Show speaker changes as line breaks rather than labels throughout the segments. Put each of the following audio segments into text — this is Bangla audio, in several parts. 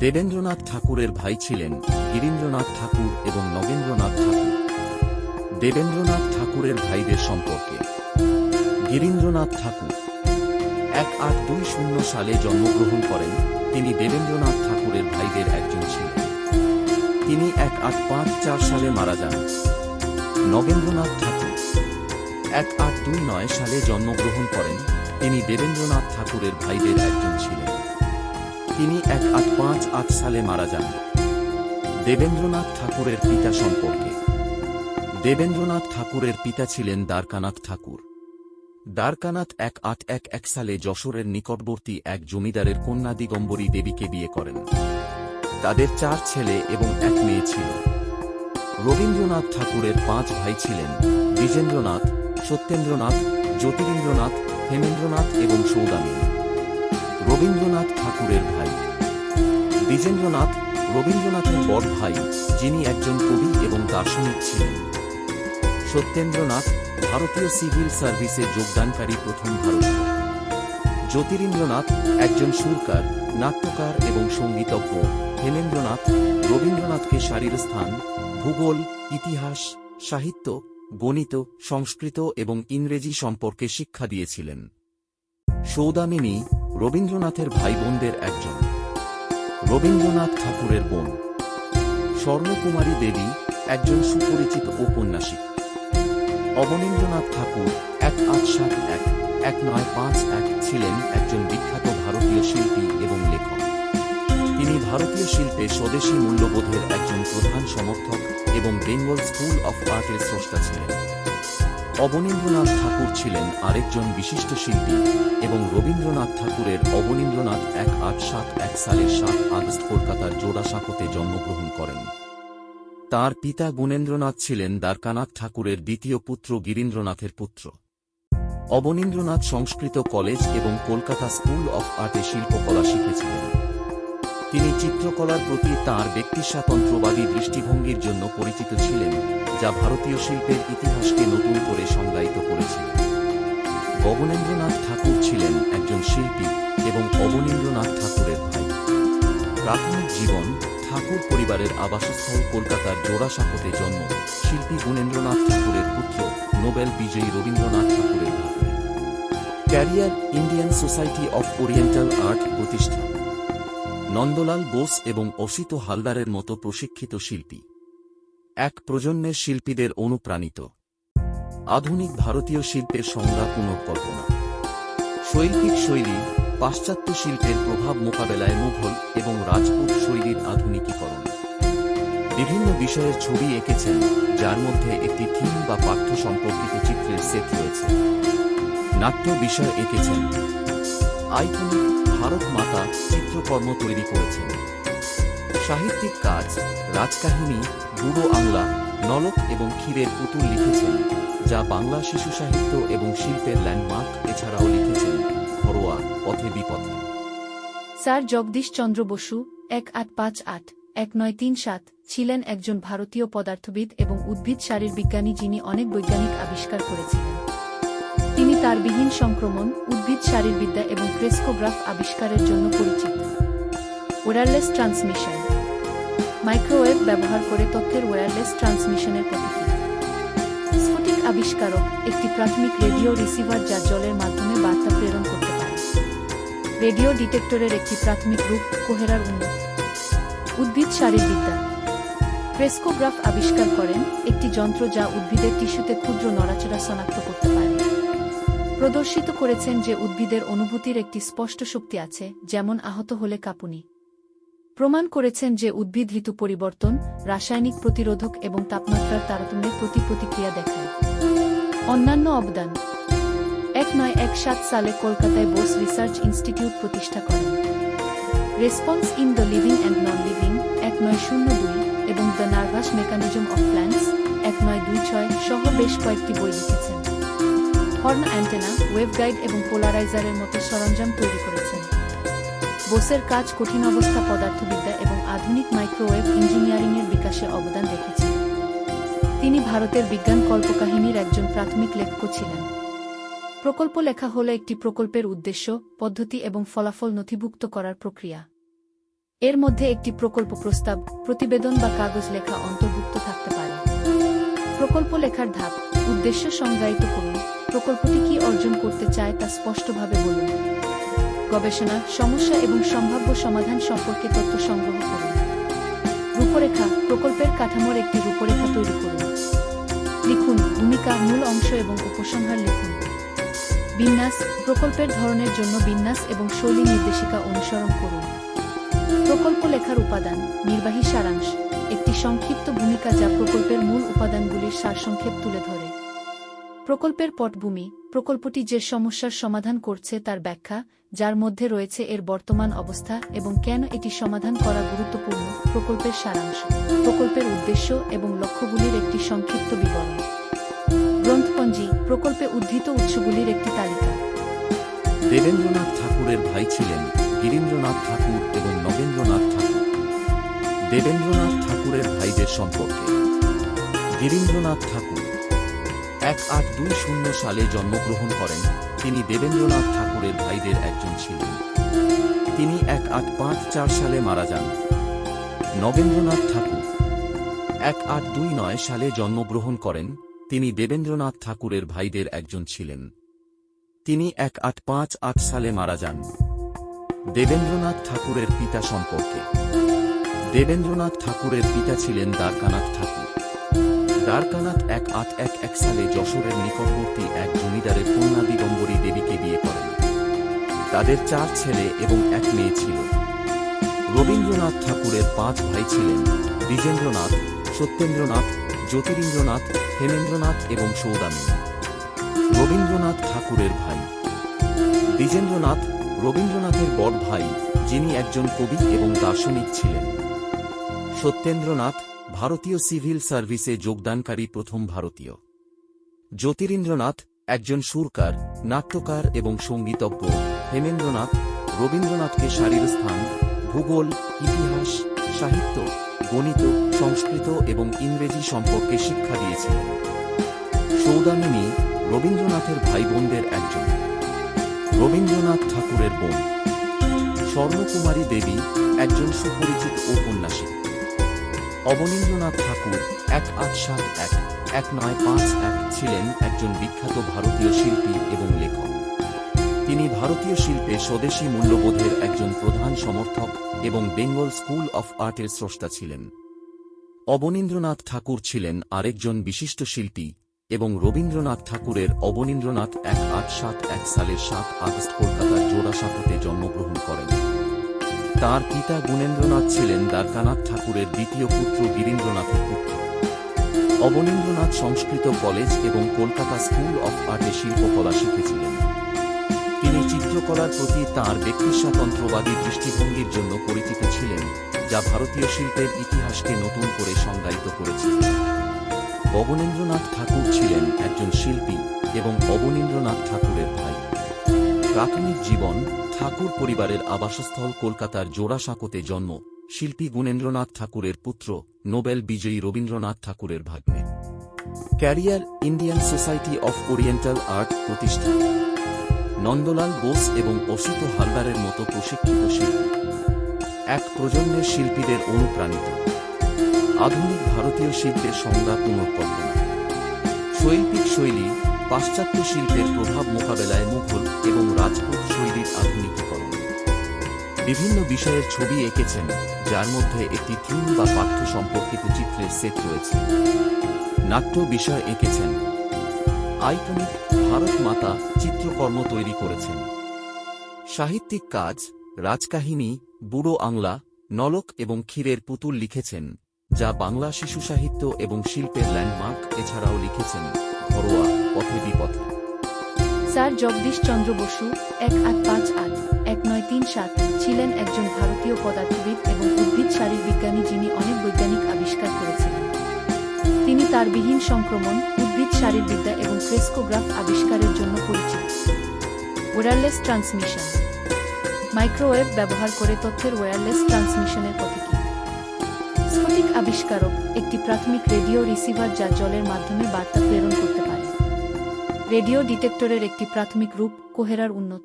দেবেন্দ্রনাথ ঠাকুরের ভাই ছিলেন গিরীন্দ্রনাথ ঠাকুর এবং নগেন্দ্রনাথ ঠাকুর। দেবেন্দ্রনাথ ঠাকুরের ভাইদের সম্পর্কে। গিরীন্দ্রনাথ ঠাকুর। এক আট দুই শূন্য সালে জন্মগ্রহণ করেন। তিনি দেবেন্দ্রনাথ ঠাকুরের ভাইদের একজন ছিলেন। তিনি এক আট পাঁচ চার সালে মারা যান। নগেন্দ্রনাথ ঠাকুর। এক আট দুই নয় সালে জন্মগ্রহণ করেন। তিনি দেবেন্দ্রনাথ ঠাকুরের ভাইদের একজন ছিলেন। তিনি এক আট পাঁচ আট সালে মারা যান। দেবেন্দ্রনাথ ঠাকুরের পিতা সম্পর্কে। দেবেন্দ্রনাথ ঠাকুরের পিতা ছিলেন দ্বারকানাথ ঠাকুর। দ্বারকানাথ এক আট এক এক সালে যশোরের নিকটবর্তী এক জমিদারের কন্যা দিগম্বরী দেবীকে বিয়ে করেন। তাদের চার ছেলে এবং এক মেয়ে ছিল। রবীন্দ্রনাথ ঠাকুরের পাঁচ ভাই ছিলেন দ্বিজেন্দ্রনাথ, সত্যেন্দ্রনাথ, জ্যোতিরিন্দ্রনাথ, হেমেন্দ্রনাথ এবং সৌদামিনী। রবীন্দ্রনাথ ঠাকুরের ভাই। দ্বিজেন্দ্রনাথ রবীন্দ্রনাথের বড় ভাই, যিনি একজন কবি এবং দার্শনিক ছিলেন। সত্যেন্দ্রনাথ ভারতীয় সিভিল সার্ভিসে যোগদানকারী প্রথম ভারতীয়। জ্যোতিরিন্দ্রনাথ একজন সুরকার, নাট্যকার এবং সঙ্গীতজ্ঞ। হেমেন্দ্রনাথ রবীন্দ্রনাথকে শারীর স্থান, ভূগোল, ইতিহাস, সাহিত্য, গণিত, সংস্কৃত এবং ইংরেজি সম্পর্কে শিক্ষা দিয়েছিলেন। সৌদামিনী রবীন্দ্রনাথের ভাই বোনদের একজন। রবীন্দ্রনাথ ঠাকুরের বোন। স্বর্ণকুমারী দেবী একজন সুপরিচিত ঔপন্যাসিক। অবনীন্দ্রনাথ ঠাকুর এক আট সাত এক এক নয় পাঁচ এক ছিলেন একজন বিখ্যাত ভারতীয় শিল্পী এবং লেখক। তিনি ভারতীয় শিল্পে স্বদেশী মূল্যবোধের একজন প্রধান সমর্থক এবং বেঙ্গল স্কুল অফ আর্টের স্রষ্টা ছিলেন। অবনীন্দ্রনাথ ঠাকুর ছিলেন আরেকজন বিশিষ্ট শিল্পী এবং রবীন্দ্রনাথ ঠাকুরের অবনীন্দ্রনাথ এক আট সাত এক সালের সাত আগস্ট কলকাতার জোড়াসাঁকোতে জন্মগ্রহণ করেন। তার পিতা গুণেন্দ্রনাথ ছিলেন দ্বারকানাথ ঠাকুরের দ্বিতীয় পুত্র গিরীন্দ্রনাথের পুত্র। অবনীন্দ্রনাথ সংস্কৃত কলেজ এবং কলকাতা স্কুল অফ আর্টে শিল্পকলা শিখেছিলেন। তিনি চিত্রকলার প্রতি তাঁর ব্যক্তিস্বাতন্ত্র্যবাদী দৃষ্টিভঙ্গির জন্য পরিচিত ছিলেন। যা ভারতীয় শিল্পের ইতিহাসকে নতুন করে সংজ্ঞায়িত করেছিল গগনেন্দ্রনাথ ঠাকুর ছিলেন একজন শিল্পী এবং অবনীন্দ্রনাথ ঠাকুরের ভাই। প্রাথমিক জীবন, ঠাকুর পরিবারের আবাসস্থল কলকাতার জোড়াসাঁকোতে জন্ম, শিল্পী গুণেন্দ্রনাথ ঠাকুরের পুত্র, নোবেল বিজয়ী রবীন্দ্রনাথ ঠাকুরের ভাগ্নে career, Indian Society of Oriental Art প্রতিষ্ঠা। নন্দলাল বোস এবং অসিত হালদারের মতো প্রশিক্ষিত শিল্পী। এক প্রজন্মের শিল্পীদের অনুপ্রাণিত। আধুনিক ভারতীয় শিল্পের সংজ্ঞা পুনর্কল্পনা শৈল্পিক শৈলী, পাশ্চাত্য শিল্পের প্রভাব মোকাবেলায় মুঘল এবং রাজপুত শৈলীর আধুনিকীকরণ। বিভিন্ন বিষয়ের ছবি এঁকেছেন, যার মধ্যে একটি থিম বা পাঠ্য সম্পর্কিত চিত্রের সেট রয়েছে। নাট্য বিষয় এঁকেছেন। আইকনিক ভারত মাতা চিত্রকর্ম তৈরি করেছেন। সাহিত্যিক কাজ, রাজকাহিনী বুড়ো আংলা নলক এবং ক্ষীরের পুতুল লিখেছেন, যা বাংলা শিশু সাহিত্য এবং শিল্পের ল্যান্ডমার্ক এছাড়াও লিখেছেন, ঘরোয়া পথে বিপথে।
স্যার জগদীশ চন্দ্র বসু, এক আট পাঁচ আট, এক নয় তিন সাত, ছিলেন একজন ভারতীয় পদার্থবিদ এবং উদ্ভিদ শারীরবিজ্ঞানী যিনি অনেক বৈজ্ঞানিক আবিষ্কার করেছিলেন। তিনি তার বিহীন সংক্রমণ, উদ্ভিদ শারীরবিদ্যা এবং ক্রেস্কোগ্রাফ আবিষ্কারের জন্য পরিচিত। Wireless transmission. মাইক্রোওয়েভ ব্যবহার করে তথ্যের ওয়্যারলেস ট্রান্সমিশনের প্রতিক্রিয়া। স্ফটিক আবিষ্কারক একটি প্রাথমিক রেডিও রিসিভার যা জলের মাধ্যমে বার্তা প্রেরণ করতে পারে। রেডিও ডিটেক্টরের একটি প্রাথমিক রূপ কোহেরার উন্নত উদ্ভিদ শারীরবিদ্যা। ক্রেস্কোগ্রাফ আবিষ্কার করেন একটি যন্ত্র যা উদ্ভিদের টিস্যুতে ক্ষুদ্র নড়াচড়া শনাক্ত করতে পারে। প্রদর্শিত করেছেন যে উদ্ভিদের অনুভূতির একটি স্পষ্ট শক্তি আছে, যেমন আহত হলে কাঁপুনি। প্রমাণ করেছেন যে উদ্ভিদ ঋতু পরিবর্তন, রাসায়নিক প্রতিরোধক এবং তাপমাত্রার তারতম্যের প্রতি প্রতিক্রিয়া দেখায়। অন্যান্য অবদান। এক নয় এক সাত সালে কলকাতায় বোস রিসার্চ ইনস্টিটিউট প্রতিষ্ঠা করেন। Response in the living and non living, এক নয় শূন্য দুই, এবং the nervous mechanism of plants, এক নয় দুই ছয় সহ বেশ কয়েকটি বই লিখেছেন। হর্ন অ্যান্টেনা ওয়েবগাইড এবং পোলারাইজারের মতো সরঞ্জাম তৈরি করেছেন। বোসের কাজ কঠিন অবস্থা পদার্থবিদ্যা এবং আধুনিক মাইক্রোওয়েভ ইঞ্জিনিয়ারিংয়ের বিকাশে অবদান রেখেছিল তিনি ভারতের বিজ্ঞান কল্পকাহিনীর একজন প্রাথমিক লেখক ছিলেন। প্রকল্প লেখা হল একটি প্রকল্পের উদ্দেশ্য, পদ্ধতি এবং ফলাফল নথিভুক্ত করার প্রক্রিয়া। এর মধ্যে একটি প্রকল্প প্রস্তাব, প্রতিবেদন বা কাগজ লেখা অন্তর্ভুক্ত থাকতে পারে। প্রকল্প লেখার ধাপ, উদ্দেশ্য সংজ্ঞায়িত করুন, প্রকল্পটি কি অর্জন করতে চায় তা স্পষ্টভাবে বলুন। গবেষণা, সমস্যা এবং সম্ভাব্য সমাধান সম্পর্কে তথ্য সংগ্রহ করুন। রূপরেখা প্রকল্পের কাঠামোর একটি রূপরেখা তৈরি করুন। লিখুন ভূমিকা, মূল অংশ এবং উপসংহার লিখুন। বিন্যাস প্রকল্পের ধরনের জন্য বিন্যাস এবং শৈলী নির্দেশিকা অনুসরণ করুন। প্রকল্প লেখার উপাদান, নির্বাহী সারাংশ, একটি সংক্ষিপ্ত ভূমিকা যা প্রকল্পের মূল উপাদানগুলির সারসংক্ষেপ তুলে ধরে। প্রকল্পের পটভূমি, প্রকল্পটি যে সমস্যার সমাধান করছে তার ব্যাখ্যা, যার মধ্যে রয়েছে এর বর্তমান অবস্থা এবং কেন এটি সমাধান করা গুরুত্বপূর্ণ প্রকল্পের সারাংশ, প্রকল্পের উদ্দেশ্য এবং লক্ষ্যগুলির একটি সংক্ষিপ্ত বিবরণ। গ্রন্থপঞ্জি, প্রকল্পে উদ্ধৃত উৎসগুলির একটি তালিকা।
দেবেন্দ্রনাথ ঠাকুরের ভাই ছিলেন গিরীন্দ্রনাথ ঠাকুর এবং নগেন্দ্রনাথ ঠাকুর। দেবেন্দ্রনাথ ঠাকুরের ভাইদের সম্পর্কে। গিরীন্দ্রনাথ ঠাকুর এক আট দুই শূন্য সালে জন্মগ্রহণ করেন। তিনি দেবেন্দ্রনাথ ঠাকুরের ভাইদের একজন ছিলেন। তিনি এক আট পাঁচ চার সালে মারা যান। নগেন্দ্রনাথ ঠাকুর এক আট দুই নয় সালে জন্মগ্রহণ করেন। তিনি দেবেন্দ্রনাথ ঠাকুরের ভাইদের একজন ছিলেন। তিনি এক আট পাঁচ আট সালে মারা যান। দেবেন্দ্রনাথ ঠাকুরের পিতা সম্পর্কে। দেবেন্দ্রনাথ ঠাকুরের পিতা ছিলেন দ্বারকানাথ ঠাকুর। দ্বারকানাথ এক আট এক এক সালে যশোরের নিকটবর্তী এক জমিদারের কন্যা দিগম্বরী দেবীকে বিয়ে করেন। তাদের চার ছেলে এবং এক মেয়ে ছিল। রবীন্দ্রনাথ ঠাকুরের পাঁচ ভাই ছিলেন দ্বিজেন্দ্রনাথ, সত্যেন্দ্রনাথ, জ্যোতিরিন্দ্রনাথ, হেমেন্দ্রনাথ এবং সৌদামিনী। রবীন্দ্রনাথ ঠাকুরের ভাই। দ্বিজেন্দ্রনাথ, রবীন্দ্রনাথের বড় ভাই, যিনি একজন কবি এবং দার্শনিক ছিলেন। সত্যেন্দ্রনাথ ভারতীয় সিভিল সার্ভিসে যোগদানকারী প্রথম ভারতীয়। জ্যোতিরিন্দ্রনাথ একজন সুরকার, নাট্যকার এবং সঙ্গীতজ্ঞ। হেমেন্দ্রনাথ, রবীন্দ্রনাথকে শারীরস্থান ভূগোল, ইতিহাস, সাহিত্য, গণিত, সংস্কৃত এবং ইংরেজি সম্পর্কে শিক্ষা দিয়েছিলেন। সৌদামিনী রবীন্দ্রনাথের ভাই বোনদের একজন। রবীন্দ্রনাথ ঠাকুরের বোন। স্বর্ণকুমারী দেবী একজন সুপরিচিত ঔপন্যাসিক। অবনীন্দ্রনাথ ঠাকুর এক আট সাত এক এক নয় পাঁচ এক ছিলেন একজন বিখ্যাত ভারতীয় শিল্পী এবং লেখক। তিনি ভারতীয় শিল্পে স্বদেশী মূল্যবোধের একজন প্রধান সমর্থক এবং বেঙ্গল স্কুল অফ আর্টের স্রষ্টা ছিলেন। অবনীন্দ্রনাথ ঠাকুর ছিলেন আরেকজন বিশিষ্ট শিল্পী এবং রবীন্দ্রনাথ ঠাকুরের অবনীন্দ্রনাথ এক আট সাত এক সালের সাত আগস্ট কলকাতার জোড়াসাঁকোতে তার পিতা গুণেন্দ্রনাথ ছিলেন দ্বারকানাথ ঠাকুরের দ্বিতীয় পুত্র গিরীন্দ্রনাথের পুত্র। অবনীন্দ্রনাথ সংস্কৃত কলেজ এবং কলকাতা স্কুল অফ আর্টে শিল্পকলা শিখেছিলেন। তিনি চিত্রকলার প্রতি তাঁর ব্যক্তিস্বাতন্ত্রবাদী দৃষ্টিভঙ্গির জন্য পরিচিত ছিলেন, যা ভারতীয় শিল্পের ইতিহাসকে নতুন করে সংজ্ঞায়িত করেছিল অবনীন্দ্রনাথ ঠাকুর ছিলেন একজন শিল্পী এবং অবনীন্দ্রনাথ ঠাকুরের ভাই। প্রাথমিক জীবন ঠাকুর পরিবারের আবাসস্থল কলকাতার জোড়াসাঁকোতে জন্ম শিল্পী গুণেন্দ্রনাথ ঠাকুরের পুত্র, নোবেল বিজয়ী রবীন্দ্রনাথ ঠাকুরের ভাগ্নে। Career Indian Society of Oriental Art প্রতিষ্ঠা। নন্দলাল বোস এবং অসিত হালদারের মতো প্রশিক্ষিত শিল্পী। এক প্রজন্মের শিল্পীদের অনুপ্রাণিত। আধুনিক ভারতীয় শিল্পের সংজ্ঞা পুনর্কল্পনা শৈল্পিক শৈলী পাশ্চাত্য শিল্পের প্রভাব মোকাবেলায় মুঘল এবং রাজপুত শৈলীর আধুনিকীকরণ। বিভিন্ন বিষয়ের ছবি এঁকেছেন, যার মধ্যে একটি থিম বা পাঠ্য সম্পর্কিত চিত্রের সেট রয়েছে। নাট্য বিষয় এঁকেছেন। আইকনিক ভারত মাতা চিত্রকর্ম তৈরি করেছেন। সাহিত্যিক কাজ, রাজকাহিনী, বুড়ো আংলা, নলক এবং ক্ষীরের পুতুল লিখেছেন, যা বাংলা শিশু সাহিত্য এবং শিল্পের ল্যান্ডমার্ক এছাড়াও লিখেছেন। ঘরোয়া পথে বিপথে।
স্যার জগদীশ চন্দ্র বসু, এক আট পাঁচ আট, এক নয় তিন সাত, ছিলেন একজন ভারতীয় পদার্থবিদ এবং উদ্ভিদ শারীরবিজ্ঞানী যিনি অনেক বৈজ্ঞানিক আবিষ্কার করেছিলেন। তিনি তার বিহীন সংক্রমণ, উদ্ভিদ শারীরবিদ্যা এবং ক্রেস্কোগ্রাফ আবিষ্কারের জন্য পরিচিত। Wireless transmission. মাইক্রোওয়েভ ব্যবহার করে তথ্যের ওয়্যারলেস ট্রান্সমিশনের পথে কি স্ফটিক আবিষ্কারক একটি প্রাথমিক রেডিও রিসিভার যা জলের মাধ্যমে বার্তা প্রেরণ করতে পারে। রেডিও ডিটেক্টরের একটি প্রাথমিক রূপ কোহেরার উন্নত।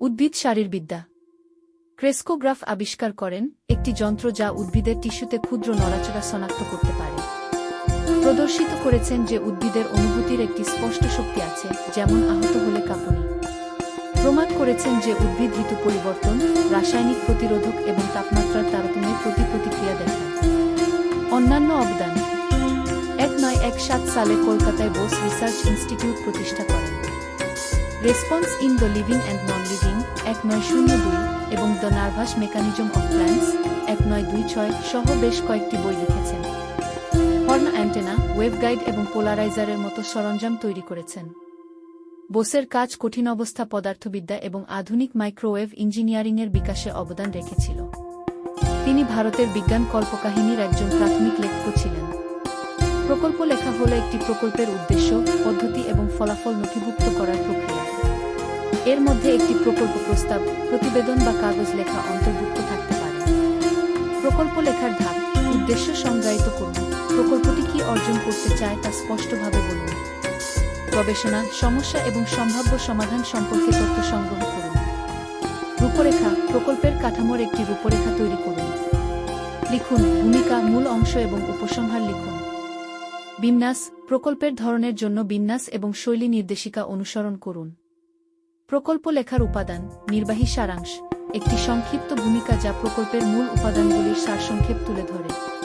উদ্ভিদ শারীরবিদ্যা। ক্রেস্কোগ্রাফ আবিষ্কার করেন একটি যন্ত্র যা উদ্ভিদের টিস্যুতে ক্ষুদ্র নড়াচড়া শনাক্ত করতে পারে। প্রদর্শিত করেছেন যে উদ্ভিদের অনুভূতির একটি স্পষ্ট শক্তি আছে, যেমন আহত হলে কাঁপুনি। প্রমাণ করেছেন যে উদ্ভিদ ঋতু পরিবর্তন, রাসায়নিক প্রতিরোধক এবং তাপমাত্রার তারতম্যের প্রতি প্রতিক্রিয়া দেখায়। অন্যান্য অবদান। এক নয় এক সাত সালে কলকাতায় বোস রিসার্চ ইনস্টিটিউট প্রতিষ্ঠা করেন। Response in the living and non living, এক নয় শূন্য দুই এবং the nervous mechanism of plants, এক নয় দুই ছয় সহ বেশ কয়েকটি বই লিখেছেন। হর্ন অ্যান্টেনা ওয়েবগাইড এবং পোলারাইজারের মতো সরঞ্জাম তৈরি করেছেন। বোসের কাজ কঠিন অবস্থা পদার্থবিদ্যা এবং আধুনিক মাইক্রোওয়েভ ইঞ্জিনিয়ারিংয়ের বিকাশে অবদান রেখেছিল। তিনি ভারতের বিজ্ঞান কল্পকাহিনীর একজন প্রাথমিক লেখক ছিলেন। প্রকল্প লেখা হল একটি প্রকল্পের উদ্দেশ্য, পদ্ধতি এবং ফলাফল নথিভুক্ত করার প্রক্রিয়া। এর মধ্যে একটি প্রকল্প প্রস্তাব, প্রতিবেদন বা কাগজ লেখা অন্তর্ভুক্ত থাকতে পারে। প্রকল্প লেখার ধাপ, উদ্দেশ্য সংজ্ঞায়িত করুন। প্রকল্পটি কি অর্জন করতে চায় তা স্পষ্টভাবে বলুন। গবেষণা, সমস্যা এবং সম্ভাব্য সমাধান সম্পর্কে তথ্য সংগ্রহ করুন। রূপরেখা প্রকল্পের কাঠামোর একটি রূপরেখা তৈরি করুন। লিখুন ভূমিকা, মূল অংশ এবং উপসংহার লিখুন। বিন্যাস, প্রকল্পের ধরনের জন্য বিন্যাস এবং শৈলী নির্দেশিকা অনুসরণ করুন। প্রকল্প লেখার উপাদান, নির্বাহী সারাংশ, একটি সংক্ষিপ্ত ভূমিকা যা প্রকল্পের মূল উপাদানগুলির সারসংক্ষেপ তুলে ধরে।